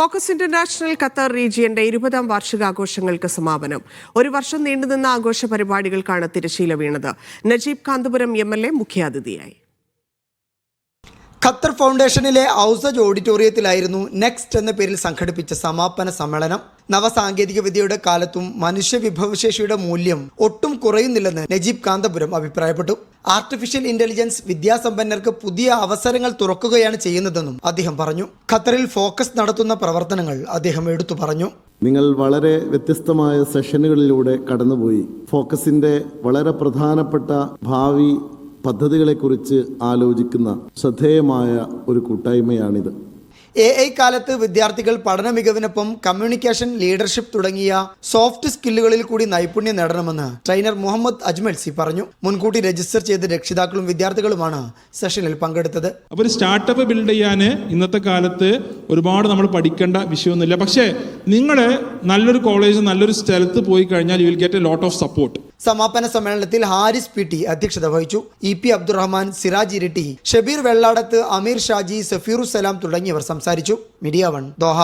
Focus international Qatar റീജിയന്റെ ഇരുപതാം വാർഷികാഘോഷങ്ങൾക്ക് സമാപനം. ഒരു വർഷം നീണ്ടുനിന്ന ആഘോഷ പരിപാടികൾക്കാണ് തിരശീല വീണത്. Najeeb Kanthapuram M L A മുഖ്യാതിഥിയായി. ഖത്തർ ഫൗണ്ടേഷനിലെ ഔസജ് ഓഡിറ്റോറിയത്തിലായിരുന്നു നെക്സ്റ്റ് എന്ന പേരിൽ സംഘടിപ്പിച്ച സമാപന സമ്മേളനം. നവസാങ്കേതിക വിദ്യയുടെ കാലത്തും മനുഷ്യ വിഭവശേഷിയുടെ മൂല്യം ഒട്ടും കുറയുന്നില്ലെന്ന് നജീബ് കാന്തപുരം അഭിപ്രായപ്പെട്ടു. ആർട്ടിഫിഷ്യൽ ഇന്റലിജൻസ് വിദ്യാസമ്പന്നർക്ക് പുതിയ അവസരങ്ങൾ തുറക്കുകയാണ് ചെയ്യുന്നതെന്നും അദ്ദേഹം പറഞ്ഞു. ഖത്തറിൽ ഫോക്കസ് നടത്തുന്ന പ്രവർത്തനങ്ങൾ അദ്ദേഹം എടുത്തു പറഞ്ഞു. നിങ്ങൾ വളരെ വ്യത്യസ്തമായ സെഷനുകളിലൂടെ കടന്നുപോയി. ഫോക്കസിന്റെ വളരെ പ്രധാനപ്പെട്ട ഭാവി പദ്ധതികളെക്കുറിച്ച് ആലോചിക്കുന്ന ശ്രദ്ധേയമായ ഒരു കൂട്ടായ്മയാണിത്. എ ഐ കാലത്ത് വിദ്യാർത്ഥികൾ പഠന മികവിനൊപ്പം കമ്മ്യൂണിക്കേഷൻ ലീഡർഷിപ്പ് തുടങ്ങിയ സോഫ്റ്റ് സ്കില്ലുകളിൽ കൂടി നൈപുണ്യം നേടണമെന്ന് ട്രെയിനർ മുഹമ്മദ് അജ്മൽ സി പറഞ്ഞു. മുൻകൂട്ടി രജിസ്റ്റർ ചെയ്ത രക്ഷിതാക്കളും വിദ്യാർത്ഥികളുമാണ് സെഷനിൽ പങ്കെടുത്തത്. അപ്പോൾ ഒരു സ്റ്റാർട്ടപ്പ് ബിൽഡ് ചെയ്യാൻ ഇന്നത്തെ കാലത്ത് ഒരുപാട് നമ്മൾ പഠിക്കേണ്ട വിഷയമൊന്നുമില്ല. പക്ഷേ നിങ്ങൾ നല്ലൊരു കോളേജ് നല്ലൊരു സ്ഥലത്ത് പോയി കഴിഞ്ഞാൽ you will get a lot of support സമാപന സമ്മേളനത്തിൽ ഹാരിസ് പി ടി അധ്യക്ഷത വഹിച്ചു. ഇ പി അബ്ദുറഹ്മാൻ സിറാജ് ഇരിട്ടി ഷബീർ വെള്ളാടത്ത് അമീർ ഷാജി സഫീറുസലാം തുടങ്ങിയവർ സംസാരിച്ചു. മീഡിയ വൺ ദോഹ.